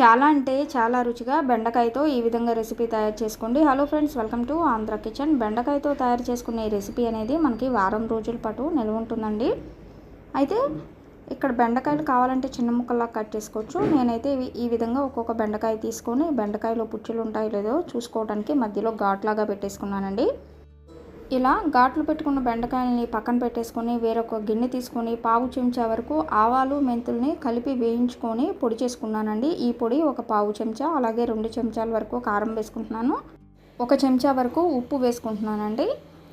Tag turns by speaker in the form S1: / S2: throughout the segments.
S1: చాలా అంటే చాలా రుచిగా బెండకాయతో ఈ విధంగా రెసిపీ తయారు చేసుకోండి. Hello friends welcome to Andhra kitchen బెండకాయతో తయారు చేసుకునే రెసిపీ అనేది మనకి వారం రోజుల పాటు నిల్వ ఉంటుందండి అయితే ఇక్కడ బెండకాయలు కావాలంటే చిన్న ముక్కల్లా కట్ చేసుకోవచ్చు. నేనైతే ఈ విధంగా ఒక్కొక్క బెండకాయ తీసుకొని బెండకాయలో పుచ్చులు ఉంటాయో లేదో చూసుకోవడానికి మధ్యలో ఘాట్లాగా పెట్టేసుకున్నానండి. ఇలా ఘాట్లు పెట్టుకున్న బెండకాయలని పక్కన పెట్టేసుకొని వేరొక గిన్నె తీసుకొని పావు చెంచా వరకు ఆవాలు మెంతుల్ని కలిపి వేయించుకొని పొడి చేసుకున్నానండి. ఈ పొడి ఒక పావు చెంచా అలాగే రెండు చెంచాల వరకు కారం వేసుకుంటున్నాను. ఒక చెంచా వరకు ఉప్పు వేసుకుంటున్నానండి.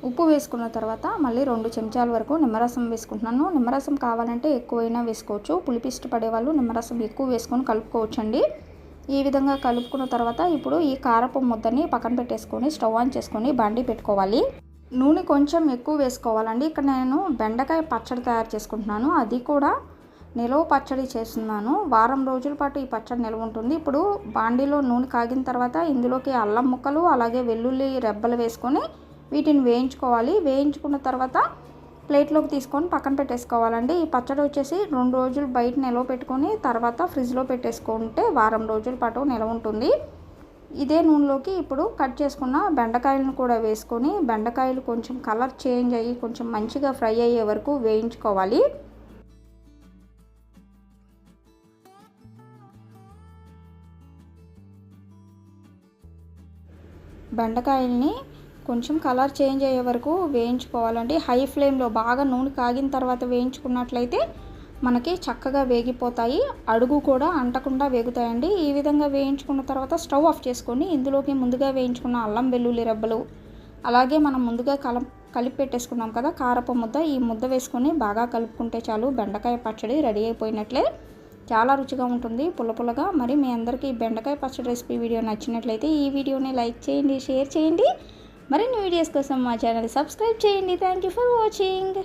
S1: ఉప్పు వేసుకున్న తర్వాత మళ్ళీ రెండు చెంచాల వరకు నిమ్మరసం వేసుకుంటున్నాను. నిమ్మరసం కావాలంటే ఎక్కువైనా వేసుకోవచ్చు. పులిపి ఇష్టపడే వాళ్ళు నిమ్మరసం ఎక్కువ వేసుకొని కలుపుకోవచ్చండి. ఈ విధంగా కలుపుకున్న తర్వాత ఇప్పుడు ఈ కారపు ముద్దని పక్కన పెట్టేసుకొని స్టవ్ ఆన్ చేసుకొని బండి పెట్టుకోవాలి. నూనె కొంచెం ఎక్కువ వేసుకోవాలండి. ఇక్కడ నేను బెండకాయ పచ్చడి తయారు చేసుకుంటున్నాను. అది కూడా నిలవ పచ్చడి చేస్తున్నాను. వారం రోజుల పాటు ఈ పచ్చడి నిలవ ఉంటుంది. ఇప్పుడు బాండీలో నూనె కాగిన తర్వాత ఇందులోకి అల్లం ముక్కలు అలాగే వెల్లుల్లి రెబ్బలు వేసుకొని వీటిని వేయించుకోవాలి. వేయించుకున్న తర్వాత ప్లేట్లోకి తీసుకొని పక్కన పెట్టేసుకోవాలండి. ఈ పచ్చడి వచ్చేసి రెండు రోజులు బయట నిల్వ పెట్టుకొని తర్వాత ఫ్రిడ్జ్లో పెట్టేసుకుంటే వారం రోజుల పాటు నిలవ ఉంటుంది. ఇదే నూనెలోకి ఇప్పుడు కట్ చేసుకున్న బెండకాయలను కూడా వేసుకొని బెండకాయలు కొంచెం కలర్ చేంజ్ అయ్యి కొంచెం మంచిగా ఫ్రై అయ్యే వరకు వేయించుకోవాలి. బెండకాయల్ని కొంచెం కలర్ చేంజ్ అయ్యే వరకు వేయించుకోవాలండి. హై ఫ్లేమ్లో బాగా నూనె కాగిన తర్వాత వేయించుకున్నట్లయితే మనకి చక్కగా వేగిపోతాయి. అడుగు కూడా అంటకుండా వేగుతాయండి. ఈ విధంగా వేయించుకున్న తర్వాత స్టవ్ ఆఫ్ చేసుకొని ఇందులోకి ముందుగా వేయించుకున్న అల్లం వెల్లుల్లి రెబ్బలు అలాగే మనం ముందుగా కల కలిపి పెట్టేసుకున్నాం కదా కారపు ముద్ద ఈ ముద్ద వేసుకొని బాగా కలుపుకుంటే చాలు. బెండకాయ పచ్చడి రెడీ అయిపోయినట్లే. చాలా రుచిగా ఉంటుంది. పుల్ల పుల్లగా. మరి మీ అందరికీ బెండకాయ పచ్చడి రెసిపీ వీడియో నచ్చినట్లయితే ఈ వీడియోని లైక్ చేయండి షేర్ చేయండి. మరిన్ని వీడియోస్ కోసం మా ఛానల్ సబ్స్క్రైబ్ చేయండి. Thank you for watching.